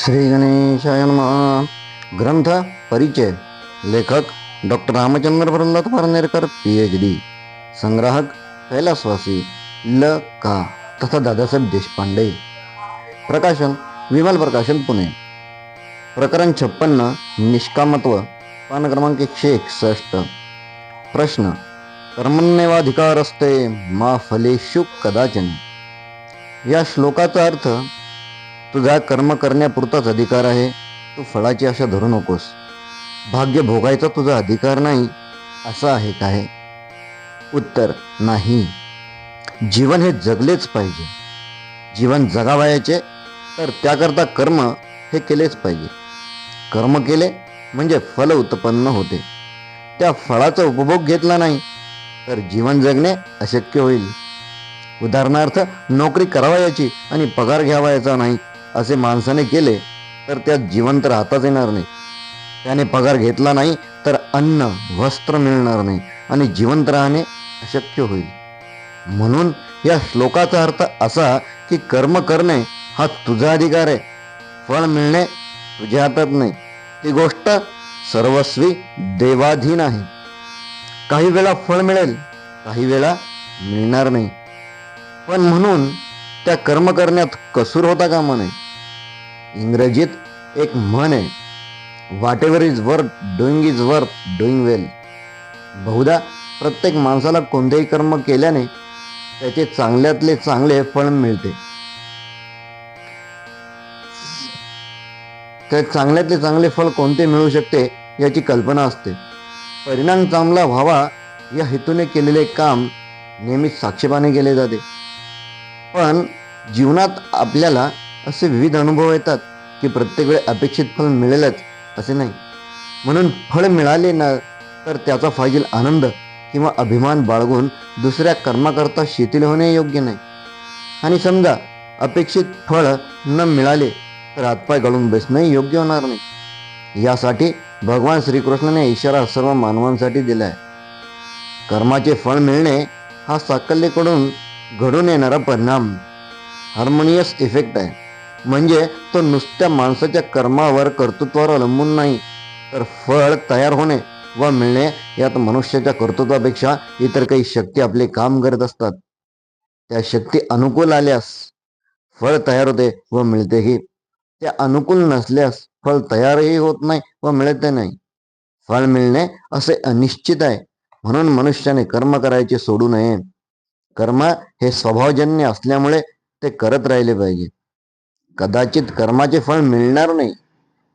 श्री गणेशाय नमः। ग्रंथ परिचय। लेखक doctor Ramchandra Pralhad Parnerkar P H D संग्राहक कैलासवासी ल. का. तथा दादासाहेब देशपांडे। प्रकाशन विमल प्रकाशन पुणे। प्रकरण छप्पन्न निष्कामत्व पान क्रमांक एकशे एकसष्ट। प्रश्न कर्मण्यवाधिकार असते मा फलेशु कदाचन। या श्लोकाचा अर्थ तुझा कर्म करण्यापुरताच अधिकार आहे तू फळाची आशा धरू नकोस. भाग्य भोगायचा तुझा अधिकार नाही असं आहे काय? उत्तर नाही. जीवन हे जगलेच पाहिजे. जीवन जगावायचे तर त्याकरता कर्म हे केलेच पाहिजे. कर्म केले म्हणजे फल उत्पन्न होते. त्या फळाचा उपभोग घेतला नाही तर जीवन जगणे अशक्य होईल. उदाहरणार्थ नोकरी करावयाची आणि पगार घ्यावायचा नाही असे माणसाने केले तर त्यात जिवंत राहताच येणार नाही. त्याने पगार घेतला नाही तर अन्न वस्त्र मिळणार नाही आणि जिवंत राहणे अशक्य होईल. म्हणून या श्लोकाचा अर्थ असा की कर्म करणे हा तुझा अधिकार आहे. फळ मिळणे तुझ्या हातात नाही. ती गोष्ट सर्वस्वी देवाधीन आहे. काही वेळा फळ मिळेल काही वेळा मिळणार नाही. पण म्हणून त्या कर्म करण्यात कसूर होता कामा नये. इंग्रजीत एक म्हण आहे what ever is worth doing is worth doing well. बहुधा प्रत्येक माणसाला कोणतेही कर्म केल्याने त्याचे चांगल्यातले चांगले फळ मिळते. त्या चांगल्यातले चांगले फळ कोणते मिळू शकते याची कल्पना असते. परिणाम चांगला व्हावा या हेतूने केलेले काम नेहमीच साक्षेपाने केले जाते. पण जीवनात आपल्याला असे विविध अनुभव येतात की प्रत्येक वेळी अपेक्षित फळ मिळेलच असे नाही. म्हणून फळ मिळाले ना तर त्याचा फाजील आनंद किंवा अभिमान बाळगून दुसऱ्या कर्माकरता शिथिल होणे योग्य नाही. आणि समजा अपेक्षित फळ न मिळाले तर हातपाय घालून बसणंही योग्य होणार नाही. यासाठी भगवान श्रीकृष्णाने इशारा सर्व मानवांसाठी दिला आहे कर्माचे फळ मिळणे हा साकल्यकडून घडून येणारा परिणाम. हार्मोनियस इफेक्ट आहे. म्हणजे तो नुसत्या माणसाच्या कर्मावर कर्तृत्वावर अवलंबून नाही. तर फळ तयार होणे व मिळणे यात मनुष्याच्या कर्तृत्वापेक्षा इतर काही शक्ती आपले काम करत असतात. त्या शक्ती अनुकूल आल्यास फळ तयार होते व मिळतेही. त्या अनुकूल नसल्यास फळ तयारही होत नाही व मिळते नाही. फळ मिळणे असे अनिश्चित आहे. म्हणून मनुष्याने कर्म करायचे सोडू नये. कर्म हे स्वभावजन्य असल्यामुळे ते करत राहिले पाहिजे. कदाचित कर्माचे फळ मिळणार नाही.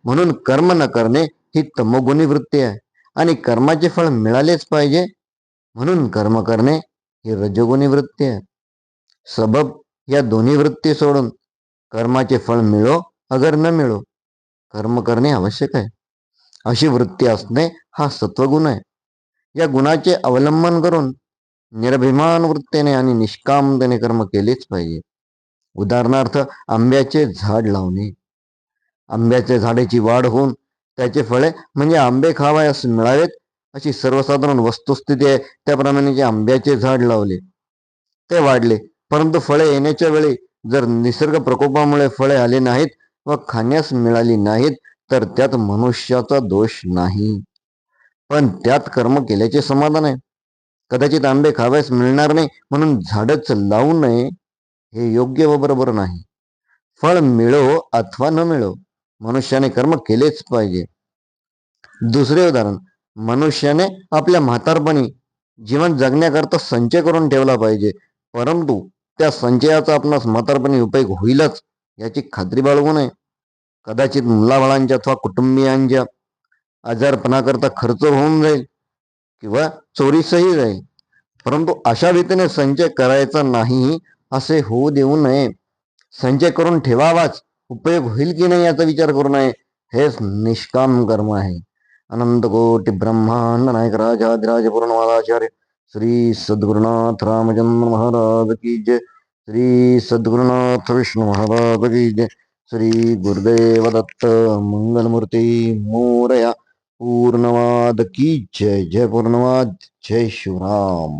म्हणून कर्म न करणे ही तमोगुणी वृत्ती आहे. आणि कर्माचे फळ मिळालेच पाहिजे. म्हणून कर्म करणे ही रजोगुणी वृत्ती आहे. सबब या दोन्ही वृत्ती सोडून कर्माचे फळ मिळो अगर न मिळो कर्म करणे आवश्यक आहे. अशी वृत्ती असणे हा सत्वगुण आहे. या गुणाचे अवलंबन करून निरभिमान वृत्तीने आणि निष्कामतेने कर्म केलेच पाहिजे. उदाहरणार्थ आंब्याचे झाड लावणे. आंब्याच्या झाडाची वाढ होऊन त्याचे फळे म्हणजे आंबे खावायस मिळावेत अशी सर्वसाधारण वस्तुस्थिती आहे. त्याप्रमाणे जे आंब्याचे झाड लावले ते वाढले. परंतु फळे येण्याच्या वेळी जर निसर्ग प्रकोपामुळे फळे आले नाहीत व खाण्यास मिळाली नाहीत तर त्यात मनुष्याचा दोष नाही. पण त्यात कर्म केल्याचे समाधान आहे. कदाचित आंबे खाव्यास मिळणार नाही म्हणून झाडच लावू नये हे योग्य व बरोबर नाही. फळ मिळो अथवा न मिळो मनुष्याने कर्म केलेच पाहिजे. दुसरे उदाहरण मनुष्याने आपल्या म्हातारपणी जीवन जगण्याकरता संचय करून ठेवला पाहिजे परंतु त्या संचयाचा आपणास म्हातारपणी उपयोग होईलच याची खात्री बाळगू नये. कदाचित मुलाबाळांच्या अथवा कुटुंबियांच्या आजारपणाकरता खर्च होऊन जाईल किंवा चोरीसही जाईल. परंतु अशा रीतीने संचय करायचा नाही असे होऊ देऊ नये. संचय करून ठेवावाच. उपयोग होईल की नाही याचा विचार करू नये. हेच निष्काम कर्म आहे. अनंत कोटी ब्रह्मांड नायक राजाधिराज पूर्णवादाचार्य श्री सद्गुरुनाथ रामचंद्र महाराज की जय. श्री सद्गुरुनाथ विष्णू महाराज की जय. श्री गुरुदेव दत्त मंगलमूर्ती मोरया पूर्णवाद की जय जय पूर्णवाद जय शिवराम